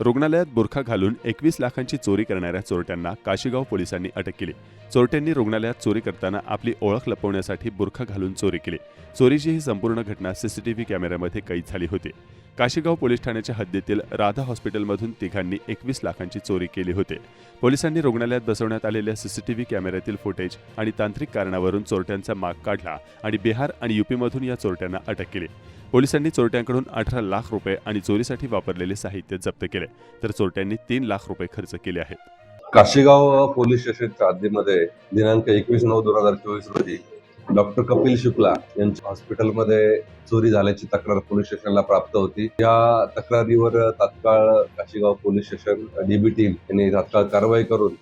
रुग्णालयात बुरखा घालून एकवीस लाखांची चोरी करणाऱ्या चोरट्यांना काशीगाव पोलिसांनी अटक केली. चोरट्यांनी रुग्णालयात चोरी करताना आपली ओळख लपवण्यासाठी बुरखा घालून चोरी केली. चोरीची ही संपूर्ण घटना सीसीटीव्ही कॅमेऱ्यामध्ये कैद झाली होती. काशीगाव पोलीस ठाण्याच्या हद्दीतील राधा हॉस्पिटलमधून तिघांनी एकवीस लाखांची चोरी केली होती. पोलिसांनी रुग्णालयात बसवण्यात आलेल्या सीसीटीव्ही कॅमेऱ्यातील फुटेज आणि तांत्रिक कारणावरून चोरट्यांचा माग काढला आणि बिहार आणि युपीमधून या चोरट्यांना अटक केली. पोलिसांनी चोरट्यांकडून अठरा लाख रुपये आणि चोरीसाठी वापरलेले साहित्य जप्त केले तर चोरट्यांनी तीन लाख रुपये खर्च केले आहेत. काशीगाव पोलीस स्टेशनच्या हद्दीमध्ये दिनांक एकवीस नऊ दोन हजार चोवीस रोजी डॉक्टर कपिल शुक्ला यांच्या हॉस्पिटलमध्ये चोरी झाल्याची तक्रार पोलीस स्टेशनला प्राप्त होती. या तक्रारीवर तात्काळ Kashigaon police station DB team यांनी तात्काळ कारवाई करून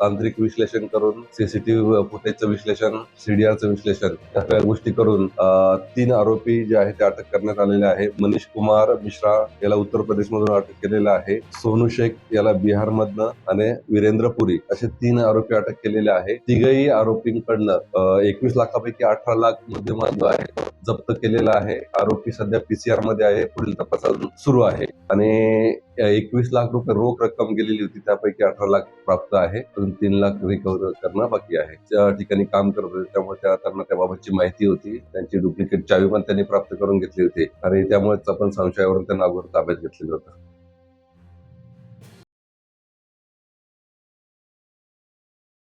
तांत्रिक विश्लेषण करून सीसीटीव्ही फुटेजचं विश्लेषण सीडीआरचं विश्लेषण या सगळ्या गोष्टी करून तीन आरोपी जे आहेत ते अटक करण्यात आलेले आहे. मनीष कुमार मिश्रा याला उत्तर प्रदेशमधून अटक केलेलं आहे. सोनू शेख याला बिहारमधनं आणि वीरेंद्र पुरी असे तीन आरोपी अटक केलेले आहे. तिघही आरोपींकडनं एकवीस लाखापैकी अठरा लाख मुद्देमाल जो आहे जप्त केलेला आहे. आरोपी सध्या पीसीआरमध्ये आहे पुढील तपास अजून सुरू आहे. आणि एकवीस लाख रुपये रोख रक्कम गेलेली होती त्यापैकी अठरा लाख प्राप्त आहे. अजून तीन लाख रिकव्हर करणं बाकी आहे. त्या ठिकाणी काम करत होते त्यामुळे त्या त्यांना त्याबाबतची माहिती होती. त्यांची डुप्लिकेट चावी पण त्यांनी प्राप्त करून घेतली होती. आणि त्यामुळेच आपण संशयावरून त्यांना अगोदर ताब्यात घेतलेलं होतं.